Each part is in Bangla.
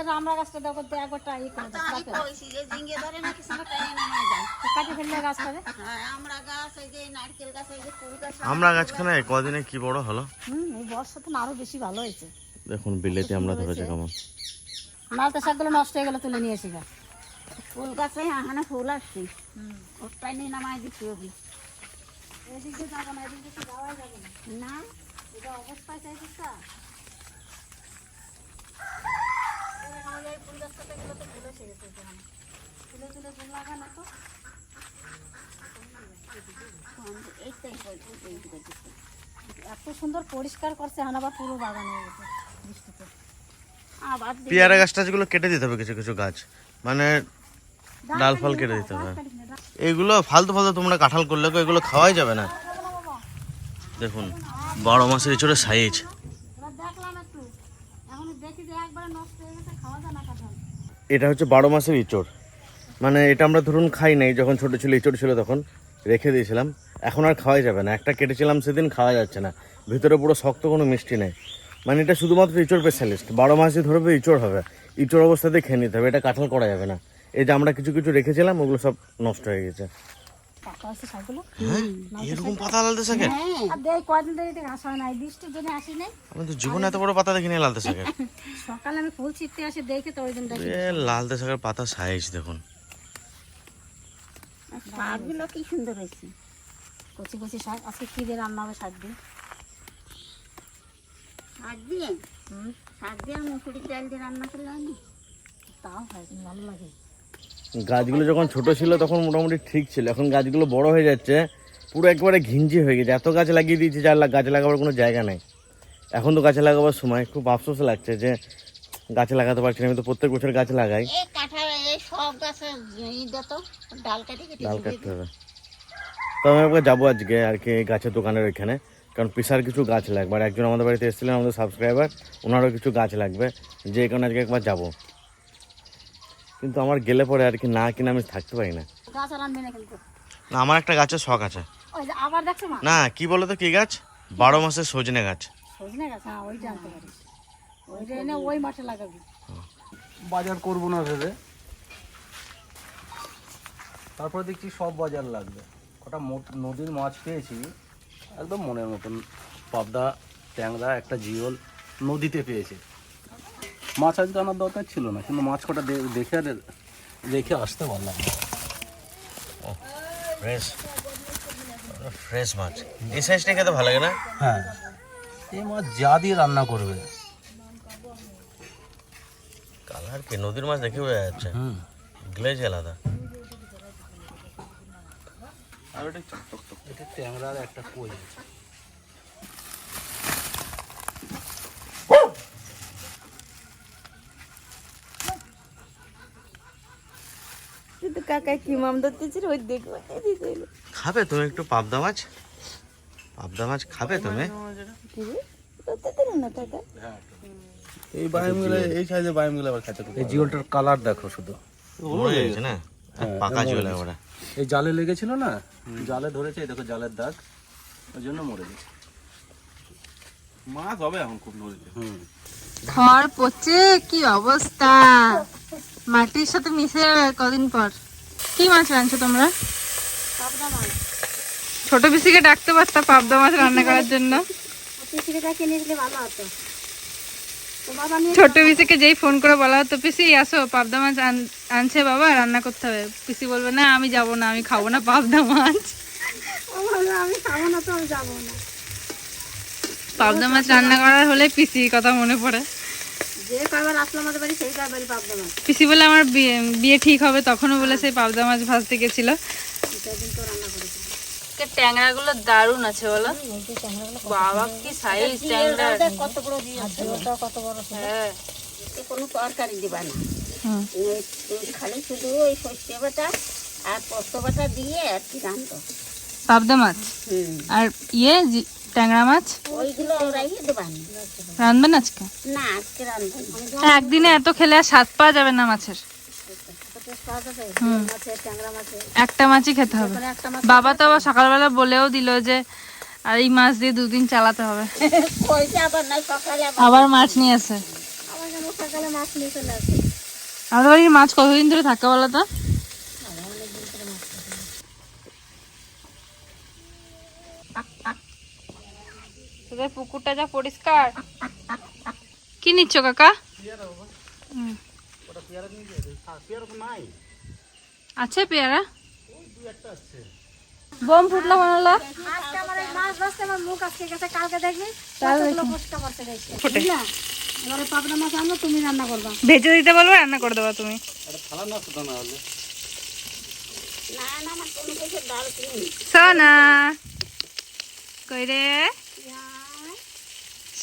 তার আমরা গাছটা দেখো তো একবার ট্রাই করে তো আমি কইছি যে ঝিঙ্গে ধরে নাকি সময় টাইম নামায় যায় কাটে ফেললে গাছ হবে হ্যাঁ আমরা গাছ গাছখানে কদিনে কি বড় হলো? হুম এই বর্ষাতে না আরও বেশি ভালো হয়েছে। দেখুন বিলেতে আমরা ধরেছে কেমন। মালটা শাকগুলো নষ্ট হয়ে গেলে তুলে নিয়ে এসে গা ফুল গাছে এখানে ফুল আসছে। ওটাই নিয়ে নামায় দিচ্ছি ওকে। এদিক যাব না এদিক যাওয়াই যাবে না। না? এটা অবস্থায় চাইছিস তা আমাদের এই ফুল গাছটাতে গেলে তো ফুলে ছেড়ে গেছে এখানে ফুলে তুলে ফুল লাগানো তো এত সুন্দর পরিষ্কার করছে হানাবা পুরো বাগান হয়ে গেছে বৃষ্টিতে। আবার দিয়ে পেয়ারা গাছটা যেগুলো কেটে দিতে হবে কিছু কিছু গাছ। মানে ডাল ফল কেটে দিতে হবে। এইগুলো ফালতু ফালতু তোমরা কাঁঠাল করলে তো এগুলো খাওয়াই যাবে না। দেখুন বারো মাসের ইঁচড়ের সাইজ। এবার দেখলাম একটু। এখন দেখি যে একবারে নষ্ট হয়ে গেছে খাওয়া যায় না কাঁঠাল। এটা হচ্ছে বারো মাসের ইঁচড় মানে এটা আমরা ধরুন খাই নাই যখন ছোট ছিল ইঁচড় ছিল তখন রেখে দিয়েছিলাম। এখন আর খাওয়াই যাবে না। একটা কেটেছিলাম সেদিন খাওয়া যাচ্ছে না। ভিতরে পুরো শক্ত কোনো মিষ্টি নেই। মানে এটা শুধুমাত্র ইঁচড় স্পেশালিস্ট বারো মাসই ধরবে ইঁচড় হবে। ইঁচড় অবস্থাতে খেয়ে নিতে হবে। এটা কাঁঠাল করা যাবে না। এই যে আমরা কিছু কিছু রেখেছিলাম ওগুলো সব নষ্ট হয়ে গেছে। পাতা আছে শাকগুলো এরকম পাতা লালতে শাকে হয়। আমি তো জীবনে এত বড় পাতা দেখিনি লালতে শাকের সকালে আমি ফুল ছিটতে আসি দেখে তো ওই দিন লালতে শাকের পাতা সাইজ দেখুন। শাকগুলো কি সুন্দর হয়েছে। কচি কচি শাক আজকে কি দিয়ে রান্না হবে শাক দিয়ে? শাক দিয়ে? শাক দিয়ে আর মুসুরির ডাল দিয়ে রান্না করলে তাও হয় ভালো লাগে। গাছগুলো যখন ছোট ছিল তখন মোটামুটি ঠিক ছিল এখন গাছগুলো বড় হয়ে যাচ্ছে পুরো একবারে ঘিঞ্জি হয়ে গেছে। এত গাছ লাগিয়ে দিয়েছে যার গাছ লাগাবার কোনো জায়গা নেই। এখন তো গাছে লাগাবার সময় খুব আফসোস লাগছে যে গাছে লাগাতে পারছি না। আমি তো প্রত্যেক বছর গাছ লাগাই। সব গাছে ই দিত ডাল কেটে কেটে ডাল কাটতে হবে। তো আমি একবার যাব আজকে আর কি এই গাছের দোকানের ওইখানে কারণ পিসার কিছু গাছ লাগবে। আর একজন আমাদের বাড়িতে এসেছিলেন আমাদের সাবস্ক্রাইবার ওনারও কিছু গাছ লাগবে যে কারণে আজকে একবার যাব। কিন্তু আমার গেলে পরে আর কি না কিনে আমি থাকতে পারি না। গাছ আর আনবে না কিন্তু। না আমার একটা গাছের শখ আছে। ওই যে আবার দেখছ মা? না কি বলো তো কি গাছ? বারো মাসের সজনে গাছ। সজনে গাছ হ্যাঁ ওইটা আনতে পারিস ওইটা এনে ওই মাঠে লাগাবি। বাজার করব না ভেবে। তারপরে দেখছি সব বাজার লাগবে। কটা নদীর মাছ পেয়েছি। একদম মনের মতন। পাবদা ট্যাংরা একটা জিওল নদীতে পেয়েছে। মাছ আজকে আনার দরকার ছিল না কিন্তু মাছ কটা দেখে আর রেখে আসতে পারলাম। ফ্রেশ ফ্রেশ মাছ। এই সাইজটা খেতে ভালো লাগে না? হ্যাঁ। এই মাছ যা দিয়ে রান্না করবে। কালার কি? নদীর মাছ দেখে বোঝা যাচ্ছে। হুম। গ্লেজ আলাদা। এটা ট্যাংরার একটা কই কিন্তু কাকা কি মাম ধরতেছিল ওই দেখব খাবে তুমি একটু পাবদা মাছ? পাবদা মাছ খাবে তুমি? এই বায়ুমগুলো এই সাইজের বায়ুমগুলো আবার খেতে এই জিওলটার কালার দেখো শুধু। না? পাকা চলে ওরা। এই জালে লেগেছিল না? জালে ধরেছে দেখো জালের দাগ। ওই জন্য মরে গেছে। মাছ হবে এখন খুব নদীতে হুম। খড় পচে কি অবস্থা? মাটির সাথে মিশে যাবে কদিন পর। কি মাছ রাঁধছো তোমরা? ছোট পিসিকে ডাকতে পারতা পাবদা মাছ রান্না করার জন্য? পিসিটা কিনে দিলে ভালো হতো। তো বাবা নিয়ে ছোট পিসিকে যেই ফোন করে বলা হতো পিসি আসো পাবদা মাছ আন- আনছে বাবা রান্না করতে হবে। পিসি বলবে না আমি যাব না আমি খাব না পাবদা মাছ। আমি খাব না তো আমি যাব না। পাবদা মাছ রান্না করার হলে পিসির কথা মনে পড়ে। যে কয়বার আসলো আমাদের বাড়ি সেই কয়বারই পাবো না পিসি বলে আমার বিয়ে বিয়ে ঠিক হবে তখনও বলে সেই পাবদা মাছ ভাজতে গেছিল। সেদিন তো রান্না করেছি ট্যাংরা গুলো দারুণ আছে বলো। বাবা কি সাইজ ট্যাংরা। কত বড় কত বড় হ্যাঁ। কোনো তরকারি দিবা না। খালি শুধু ওই সর্ষে বাটা আর পোস্ত বাটা দিয়ে আর কি রান্ধো পাবদা মাছ? আর ইয়ে ট্যাংরা মাছ? ওইগুলো রাইয়ে রাঁধবেন আজকে? না আজকে রান্ধবো না। একদিনে এত খেলে আর স্বাদ পাওয়া যাবে না মাছের। একটা মাছই খেতে হবে। বাবা তো আবার সকালবেলা বলেও দিল যে আর এই মাছ দিয়ে দুদিন চালাতে হবে। আবার মাছ নিয়ে আসে। সকালে মাছ নিয়ে চলে আসে। আমাদের বাড়ির মাছ কতদিন ধরে থাকে বলো তো? তোদের পুকুরটা যা পরিষ্কার। কি নিচ্ছ কাকা? হুম। আছে পেয়ারা? বোম ফুটলো বানালো আজকে আমার মাছ ভাজতে আমার মুখ আজকে গেছে কালকে দেখবি কতগুলো এবারে পাবদা মাছ আনলো তুমি রান্না করবা। ভেজে দিতে বলব রান্না করে দেবা তুমি। না না কিছু ডাল কিনি সোনা কই রে?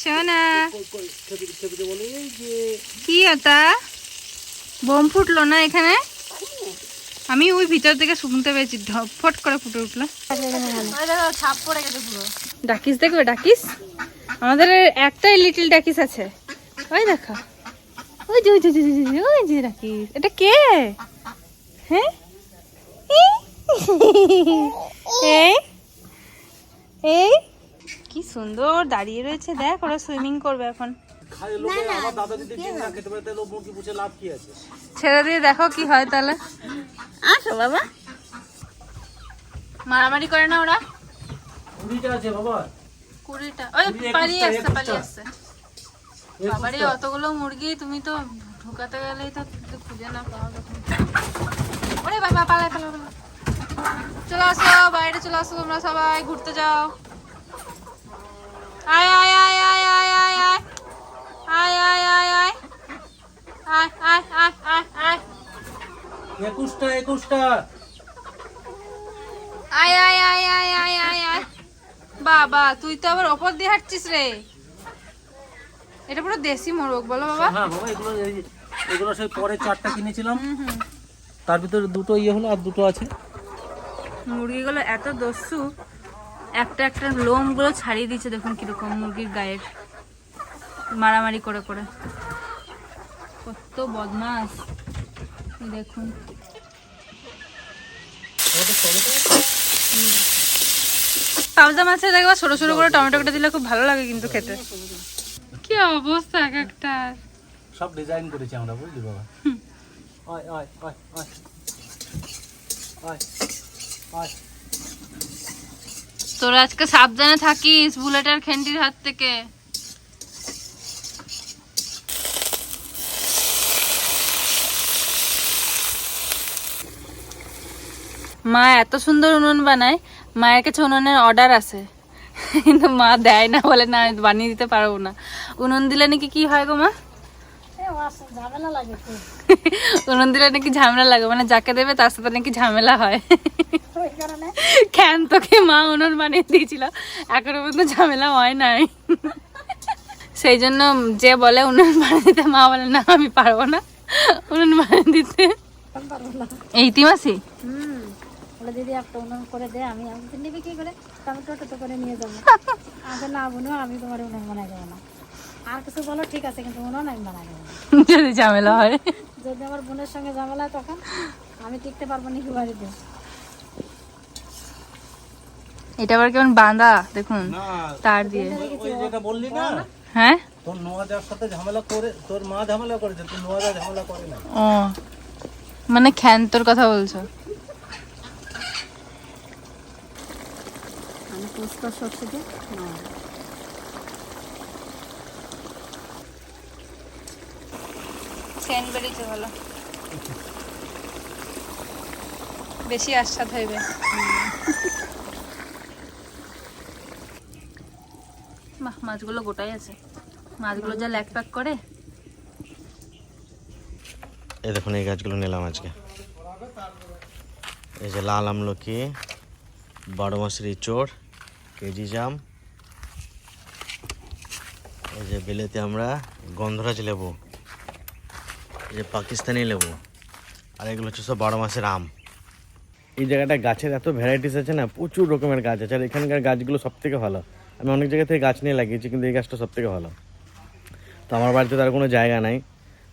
সোনা। কি ওটা? বোম ফুটলো না এখানে? আমি ওই ভিতর থেকে শুনতে পেয়েছি ফট করে ফুটে উঠল। ছাপ পড়ে গেছে পুরো। ডাকিস দেখবে ডাকিস? আমাদের একটাই লিটল ডাকিস আছে। ওই দেখো। ওই যে ওই যে ওই যে, ওই যে, ওই এটা কে? হ্যাঁ এই? এই? কি সুন্দর দাঁড়িয়ে রয়েছে। দেখ ওরা সুইমিং করবে এখন। ছেড়ে দিয়ে দেখো কি হয় তাহলে। আসো বাবা। মারামারি করে না ওরা? কুড়িটা আছে বাবা। কুড়িটা। ওই পালিয়ে আসছে পালিয়ে আসছে। বাবারে অতগুলো মুরগি তুমি তো ঢুকাতে গেলেই তো খুঁজে না পাওয়া তখন ওরে বাবা পালায় চলে আসো বাইরে চলে আসো তোমরা সবাই ঘুরতে যাও আয় আয় আয় আয় আয় আয় আয় আয় আয় আয় আয় আয় আয় আয় আয় আয় একুশটা একুশটা আয় আয় আয় আয় আয় আয় আয় বাবা তুই তো আবার ওপর দিয়ে হাঁটছিস রে এটা পুরো দেশি মোরগ বলো বাবা। হ্যাঁ বাবা এগুলো এগুলো সেই পরে চারটা কিনেছিলাম। তার ভিতরে দুটো ইয়ে হলো আর দুটো আছে। মুরগিগুলো এত দস্যু একটা একটা লোমগুলো ছাড়িয়ে দিচ্ছে দেখুন কীরকম মুরগির গায়ের মারামারি করে করে। কত বদমাস দেখুন। পাবদা মাছের দেখবা ছোট ছোট করে টমেটো কেটে দিলে খুব ভালো লাগে কিন্তু খেতে। অবস্থা এক একটা। সব ডিজাইন করেছি আমরা বুঝলি বাবা। আয় আয় আয় আয় আয় আয় তোরা আজকে সাবধানে থাকিস বুলেটের খেন্ডির হাত থেকে। মা এত সুন্দর উনুন বানায়। মায়ের কাছে উনুনের অর্ডার আছে। কিন্তু মা দেয় না বলে না আমি বানিয়ে দিতে পারব না। উনুন দিলে নাকি কি হয় গো মা? ঝামেলা লাগে উনুন দিলে নাকি ঝামেলা লাগে মানে যাকে দেবে তার সাথে নাকি ঝামেলা হয়। তোকে মা উনুন বানিয়ে দিয়েছিল? এখনও পর্যন্ত ঝামেলা হয় নাই। সেই জন্য যে বলে উনুন বানিয়ে দিতে মা বলে না আমি পারব না উনুন বানিয়ে দিতে। এই তিমাসি বলে দিদি একটা উনুন করে দে। আমি আমি নিবি কি করে? আমি টোটো তো করে নিয়ে যাব। না বোনো আমি তোমার উনুন বানাই দেবো না। আর কিছু বলো ঠিক আছে কিন্তু উনুন আমি বানাই দেবো যদি ঝামেলা হয়। যদি আমার বোনের সঙ্গে ঝামেলা হয় তখন আমি টিকতে পারব না কি বাড়িতে। এটা আবার কেমন বাঁধা? দেখুন তার দিয়ে। যেটা বললি না? হ্যাঁ? তোর নোয়াজার সাথে ঝামেলা করে তোর মা ঝামেলা করেছে তোর নোয়াজা ঝামেলা করে না। ও। মানে খ্যান্তর কথা বলছো? আমি না ভালো। বেশি আস্বাদ হইবে। বাহ মাছগুলো গোটাই আছে। মাছগুলো যা ল্যাক প্যাক করে। এই দেখুন এই গাছগুলো নিলাম আজকে। এই যে লাল আমলকি বারো মাসের ইঁচড় কেজি জাম। এই যে বিলেতে আমরা গন্ধরাজ লেবু, এই যে পাকিস্তানি লেবু, আর এগুলো হচ্ছে সব বারো মাসের আম। এই জায়গাটা গাছের এত ভ্যারাইটিস আছে না, প্রচুর রকমের গাছ আছে, আর এখানকার গাছগুলো সব থেকে ভালো। আমি অনেক জায়গা থেকে গাছ নিয়ে লাগিয়েছি, কিন্তু এই গাছটা সব থেকে ভালো। তো আমার বাড়িতে তার কোনো জায়গা নাই।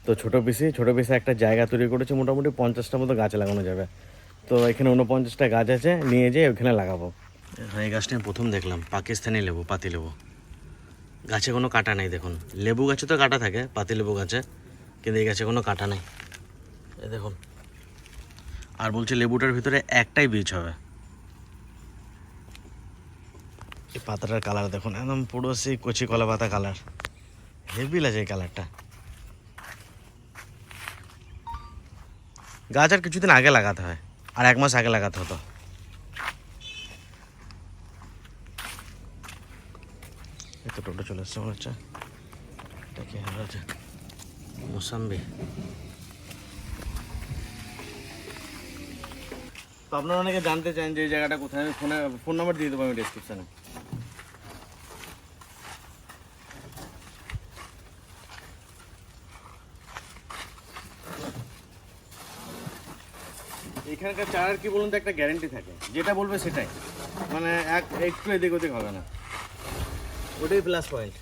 তো ছোটো পিসি, ছোটো পিসে একটা জায়গা তৈরি করেছে, মোটামুটি পঞ্চাশটা মতো গাছ লাগানো যাবে। তো এখানে উনপঞ্চাশটা গাছ আছে, নিয়ে যেয়ে ওখানে লাগাবো। এই গাছটা আমি প্রথম দেখলাম। পাকিস্তানি লেবু, পাতি লেবু। গাছে কোনো কাটা নেই, দেখুন। লেবু গাছে তো কাটা থাকে, পাতি লেবু গাছে, কিন্তু এই গাছে কোনো কাটা নেই। দেখুন। আর বলছে লেবুটার ভিতরে একটাই বীজ হবে। এই পাতাটার কালার দেখুন, একদম পুরো সেই কচি কলা পাতা কালার। হেভি লাগছে এই কালারটা। গাছ আর কিছুদিন আগে লাগাতে হয়, আর এক মাস আগে লাগাতে হতো। তো টোটো চলে এসছে মনে হচ্ছে। এটা কি আছে। মোসাম্বি। তো আপনারা অনেকে জানতে চান যে এই জায়গাটা কোথায়, আমি ফোনে, ফোন নাম্বার দিয়ে দেবো আমি ডিসক্রিপশানে এখানকার চারার কি বলুন তো, একটা গ্যারেন্টি থাকে। যেটা বলবে সেটাই। মানে এক, একটু এদিক ওদিক হবে না। ওটাই প্লাস পয়েন্ট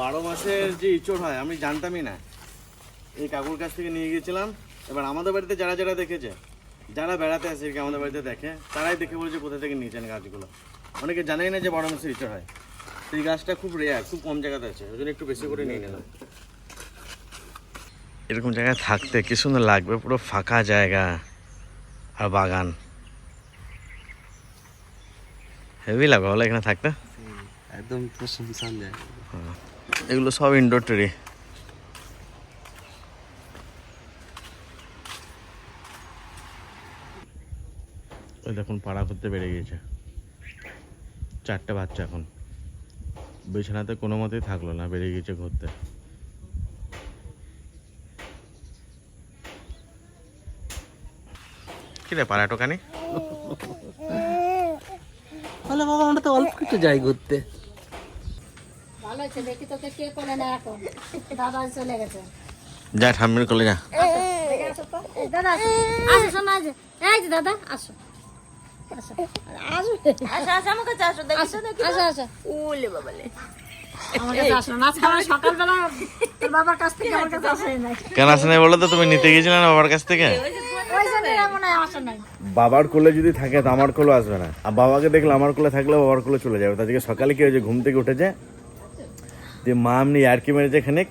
বারো মাসের যে ইঁচড় হয়, আমি জানতামই না। এই কাকুর কাছ থেকে নিয়ে গিয়েছিলাম। এবার আমাদের বাড়িতে যারা যারা দেখেছে, যারা বেড়াতে আসে কি আমাদের বাড়িতে দেখে, তারাই দেখে বলছে কোথা থেকে নিয়েছেন গাছগুলো। অনেকে জানেই না যে বারো মাসের ইঁচড় হয়। এই গাছটা খুব রেয়ার খুব কম জায়গাতে আছে। ওই জন্য একটু বেশি করে নিয়ে নিলাম। এরকম জায়গায় থাকতে কি সুন্দর লাগবে? পুরো ফাঁকা জায়গা। আর বাগান। হেভি লাগবে বলো এখানে থাকতে। একদম পুরো শুনশান যায় এগুলো সব ইনডোর ট্রি ওই দেখুন পাড়া করতে বেড়ে গিয়েছে। চারটে বাচ্চা এখন। বিছানাতে কোনো মতেই থাকল না বেরিয়ে গিয়েছে ঘুরতে। বাবা আমরা তো অল্প কিছু যাই ঘুরতে। ভালো হয়েছে দেখি তোকে কে করে না এখন? দাদা চলে গেছে। যা ঠাম্মির কোলে যা। দাদা আসো। শোনা এই দাদা আসো। কেন আসে নাই বলো তো তুমি নিতে গিয়েছিলে না বাবার কাছ থেকে? বাবার কোলে যদি থাকে তো আমার কোলে আসবে না। আর বাবাকে দেখলে আমার কোলে থাকলে বাবার কোলে চলে যাবে। তাদেরকে সকালে কি হয়েছে ঘুম থেকে উঠেছে যে মা এমনি ইয়ার্কি মেরেছে খানিক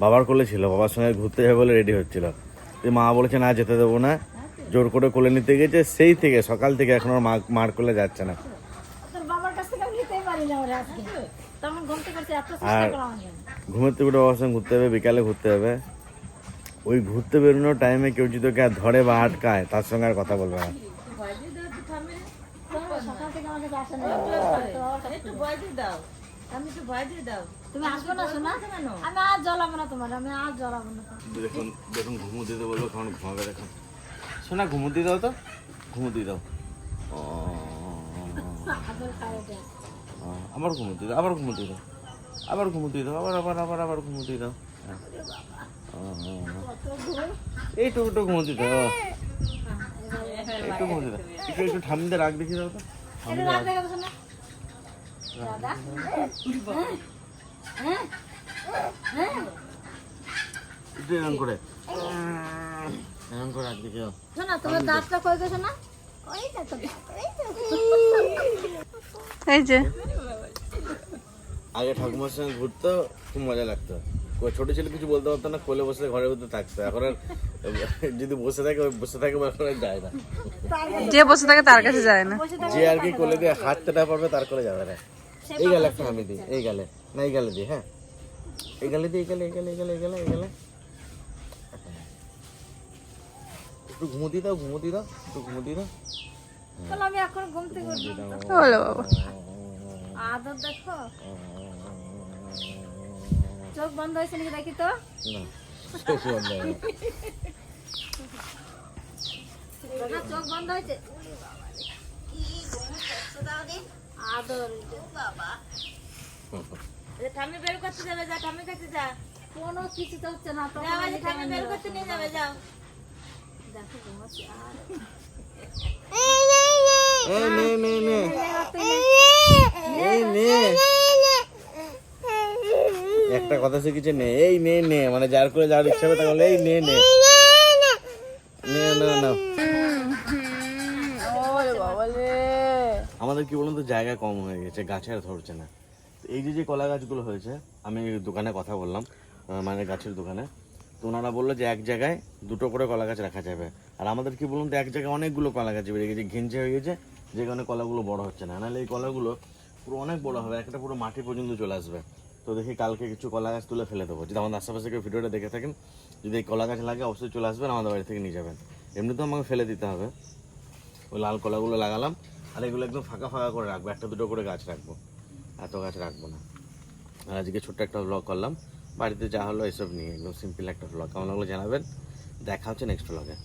বাবার কোলে ছিল। বাবার সঙ্গে ঘুরতে যাবে বলে রেডি হচ্ছিল। যে মা বলেছে না যেতে দেবো না। জোর করে কোলে নিতে গেছে। সেই থেকে সকাল থেকে এখন আর মা মার কোলে যাচ্ছে না। আর- ঘুমের থেকে বাবার সঙ্গে ঘুরতে হবে বিকালে ঘুরতে হবে ওই ঘুরতে বেরোনোর টাইমে কেউ যদি ওকে আর ধরে বা আটকায় তার সঙ্গে আর কথা বলবে না। দেখুন দেখুন ঘুমু দিতে বলব কেমন ঘুমাবে দেখুন। শোনা ঘুমু দিয়ে দাও তো। ঘুমু দিয়ে দাও। আবার ঘুমু দিয়ে দাও আবার ঘুমু দিয়ে দাও। আবার ঘুমু দিয়ে দাও আবার আবার আবার আবার ঘুমু দিয়ে দাও। হ্যাঁ। এইটুকু একটু ঘুমু দাও একটু ঘুমু দিয়ে দাও একটু একটু ঠান্ডা রাখ দেখি দাও তো। দাদা হ্যাঁ হ্যাঁ একটু এরকম করে। এরকম করে রাখ দেখি শোনা তোমার দাঁতটা কই গেছে না এই যে। আগে ঠাকুমার সঙ্গে ঘুরতো খুব মজা লাগতো। ছোট ছেলে কিছু বলতে পারতো না কোলে বসে ঘরের ভিতরে থাকতো। এখন আর যদি বসে থাকে বসে থাকে বা এখন আর যায় না। যে বসে থাকে তার কাছে যায় না। যে আর কি কোলে দিয়ে হাঁটতে না পারবে তার কোলে যাবে না। এই গেলে একটা আমি দিই এই গেলে। না এই গেলে দিই হ্যাঁ। এই গেলে দিই এই গেলে এই গেলে এই গেলে এই গেলে এই গেলে। একটু ঘুমো দিয়ে দাও ঘুমো দিয়ে দাও একটু ঘুমো দিয়ে দাও। আমি এখন ঘুম থেকে উঠবো বাবা। আদর দেখো। চোখ বন্ধ হয়েছে নাকি দেখি তো? না চোখ বন্ধ হয়েছে। আদর। ঠামি বের করতে যাবে যা ঠামি কাছে যা। কোনো কিছু তো হচ্ছে না ঠামি বের করতে নিয়ে যাবে যাও। দেখো ঘুমাচ্ছে আর এই নে নে নে এই নে একটা কথা শিখেছে নে এই নে নে মানে যার করে যার ইচ্ছা হবে তাহলে এই নে নে। নে না না আমাদের কি বলুন তো জায়গা কম হয়ে গেছে গাছে আর ধরছে না। তো এই যে যে কলা গাছগুলো হয়েছে আমি দোকানে কথা বললাম মানে গাছের দোকানে। তো ওনারা বলল যে এক জায়গায় দুটো করে কলা গাছ রাখা যাবে। আর আমাদের কি বলুন তো এক জায়গায় অনেকগুলো কলা গাছ বেরিয়ে গেছে ঘিঞ্চে হয়ে গেছে যে কারণে কলাগুলো বড় হচ্ছে না। নাহলে এই কলাগুলো পুরো অনেক বড় হবে একটা পুরো মাটি পর্যন্ত চলে আসবে। তো দেখি কালকে কিছু কলা গাছ তুলে ফেলে দেবো। যদি আমাদের আশেপাশে কেউ ভিডিওটা দেখে থাকেন, যদি এই কলা গাছ লাগে অবশ্যই চলে আসবেন, আমাদের বাড়ি থেকে নিয়ে যাবেন। এমনিতেও আমাকে ফেলে দিতে হবে। ওই লাল কলাগুলো লাগালাম, আর এগুলো একদম ফাঁকা ফাঁকা করে রাখব, একটা দুটো করে গাছ রাখব। এত গাছ রাখব না। আর আজকে ছোট্ট একটা ব্লগ করলাম। বাড়িতে যা হলো এসব নিয়ে, একদম সিম্পল একটা ব্লগ কেমন লাগল জানাবেন। দেখা হচ্ছে নেক্সট ব্লগে